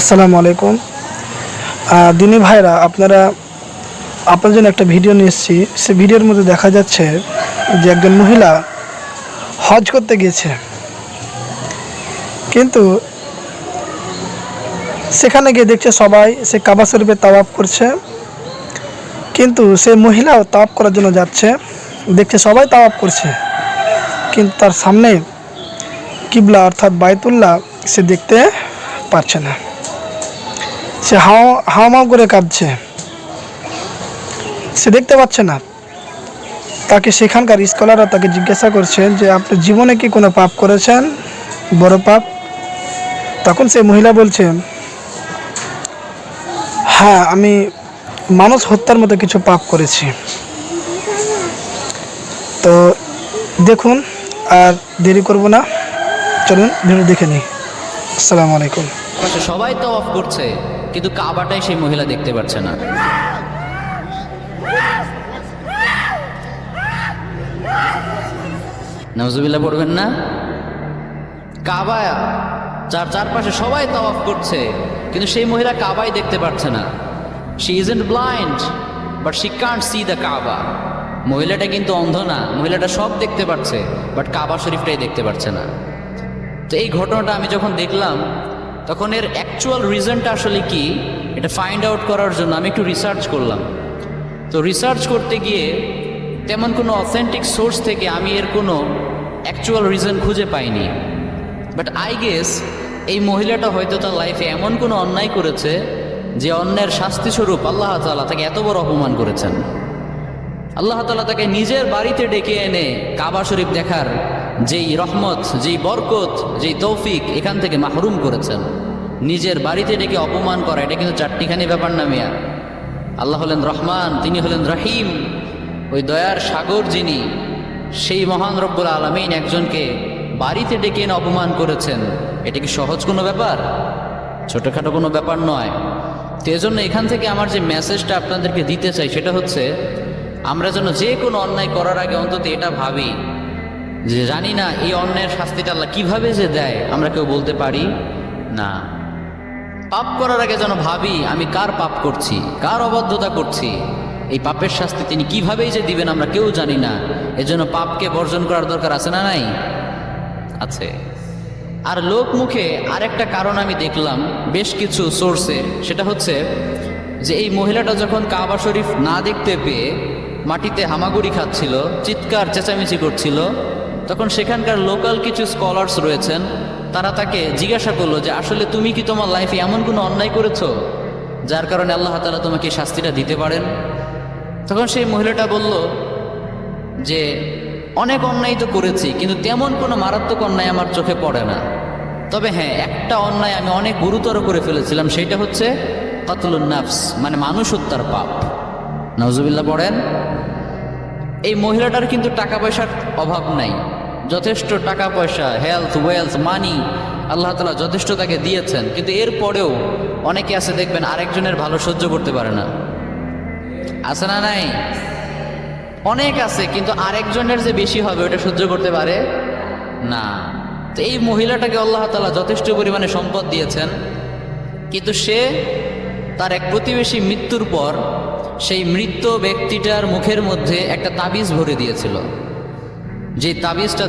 আসসালামু আলাইকুম। দিনী ভাইরা, আপনারা, আপনার জন্য একটা ভিডিও নিয়ে এসেছি। সে ভিডিওর মধ্যে দেখা যাচ্ছে যে একজন মহিলা হজ করতে গিয়েছে। কিন্তু সেখানে গিয়ে দেখছে সবাই, সে কাবা শরীফে তাওয়াফ করছে। কিন্তু সে মহিলাও তাওয়াফ করার জন্য যাচ্ছে। দেখছে সবাই তাওয়াফ করছে। কিন্তু তার সামনে কিবলা অর্থাৎ বায়তুল্লাহ সে দেখতে পারছে না। সে হাও হাওমাও করে কাঁদছে। সে দেখতে পাচ্ছে না। তাকে সেখানকার স্কলাররা তাকে জিজ্ঞাসা করছেন যে, আপনি জীবনে কি কোনো পাপ করেছেন? বড় পাপ? তখন সেই মহিলা বলছেন হ্যাঁ আমি মানুষ হত্যার মতো কিছু পাপ করেছি। তো দেখুন, আর দেরি করব না। চলুন ভিডিও দেখে নিই। আসসালামু আলাইকুম। পাশে সবাই তো অফ করছে, কিন্তু কাবাটাই সেই মহিলা দেখতে পাচ্ছে না। নজুবিল্লা পড়বেন না? কাবা চার চারপাশে সবাই তওয়াফ করছে, কিন্তু সেই মহিলা কাবাই দেখতে পাচ্ছে না। She isn't blind but she can't see the Kaaba মহিলাটা কিন্তু অন্ধ না, মহিলাটা সব দেখতে পাচ্ছে বাট কাবা শরীফটাই দেখতে পাচ্ছে না। তো এই ঘটনাটা আমি যখন দেখলাম তখন এর অ্যাকচুয়াল রিজনটা আসলে কি, এটা ফাইন্ড আউট করার জন্য আমি একটু রিসার্চ করলাম। তো রিসার্চ করতে গিয়ে তেমন কোনো অথেন্টিক সোর্স থেকে আমি এর কোনো অ্যাকচুয়াল রিজন খুঁজে পাইনি। বাট আই গেস এই মহিলাটা হয়তো তার লাইফে এমন কোনো অন্যায় করেছে যে অন্যের শাস্তিস্বরূপ আল্লাহ তাআলা তাকে এত বড় অপমান করেছেন। আল্লাহ তালা তাকে নিজের বাড়িতে ডেকে এনে কাবা শরীফ দেখার যেই রহমত, যেই বরকত, যেই তৌফিক এখান থেকে মাহরুম করেছেন। নিজের বাড়িতে ডেকে অপমান করা, এটা কিন্তু চারটিখানি ব্যাপার না মিয়া। আল্লাহ হলেন রহমান, তিনি হলেন রহিম। ওই দয়ার সাগর যিনি, সেই মহান রব্বুল আলমিন একজনকে বাড়িতে ডেকে এনে অপমান করেছেন। এটা কি সহজ কোনো ব্যাপার? ছোটোখাটো কোনো ব্যাপার নয়। তো এজন্য এখান থেকে আমার যে মেসেজটা আপনাদেরকে দিতে চাই, সেটা হচ্ছে, আমরা যেন যে কোনো অন্যায় করার আগে অন্তত এটা ভাবি। যে জানি না এই অন্যায়ের শাস্তিটা আল্লাহ কীভাবে যে দেয়, আমরা কেউ বলতে পারি না। পাপ করার আগে যেন ভাবি, আমি কার পাপ করছি, কার অবদ্ধতা করছি, এই পাপের শাস্তি তিনি কিভাবেই যে দিবেন আমরা কেউ জানি না। এজন্য পাপকে বর্জন করার দরকার আছে না নাই? আছে। আর লোক মুখে আরেকটা কারণ আমি দেখলাম বেশ কিছু সোর্সে সেটা হচ্ছে যে এই মহিলাটা যখন কাবা শরীফ না দেখতে পেয়ে মাটিতে হামাগুড়ি খাচ্ছিল, চিৎকার চেঁচামেচি করছিল তখন সেখানকার লোকাল কিছু স্কলার্স রয়েছেন, তারা তাকে জিজ্ঞাসা করল যে, আসলে তুমি কি তোমার লাইফে এমন কোনো অন্যায় করেছ, যার কারণে আল্লাহ তালা তোমাকে শাস্তিটা দিতে পারেন? তখন সেই মহিলাটা বলল যে, অনেক অন্যায় তো করেছি, কিন্তু তেমন কোনো মারাত্মক অন্যায় আমার চোখে পড়ে না। তবে হ্যাঁ একটা অন্যায় আমি অনেক গুরুতর করে ফেলেছিলাম, সেটা হচ্ছে কতলুন নাফস মানে মানুষ হত্যার পাপ। নজুবিল্লা পড়েন। এই মহিলাটার কিন্তু টাকা পয়সার অভাব নাই। যথেষ্ট টাকা পয়সা হেলথ ওয়েলথ মানি আল্লাহ তালা যথেষ্ট তাকে দিয়েছেন। কিন্তু এরপরেও অনেকে আছে দেখবেন আরেকজনের ভালো সহ্য করতে পারে না। আছে না নাই? অনেক আছে, কিন্তু আরেকজনের যে বেশি হবে ওটা সহ্য করতে পারে না। তো এই মহিলাটাকে আল্লাহ তালা যথেষ্ট পরিমাণে সম্পদ দিয়েছেন, কিন্তু সে তার এক প্রতিবেশী মৃত্যুর পর সেই মৃত ব্যক্তিটার মুখের মধ্যে একটা তাবিজ ভরে দিয়েছিল। যে তাবিজটা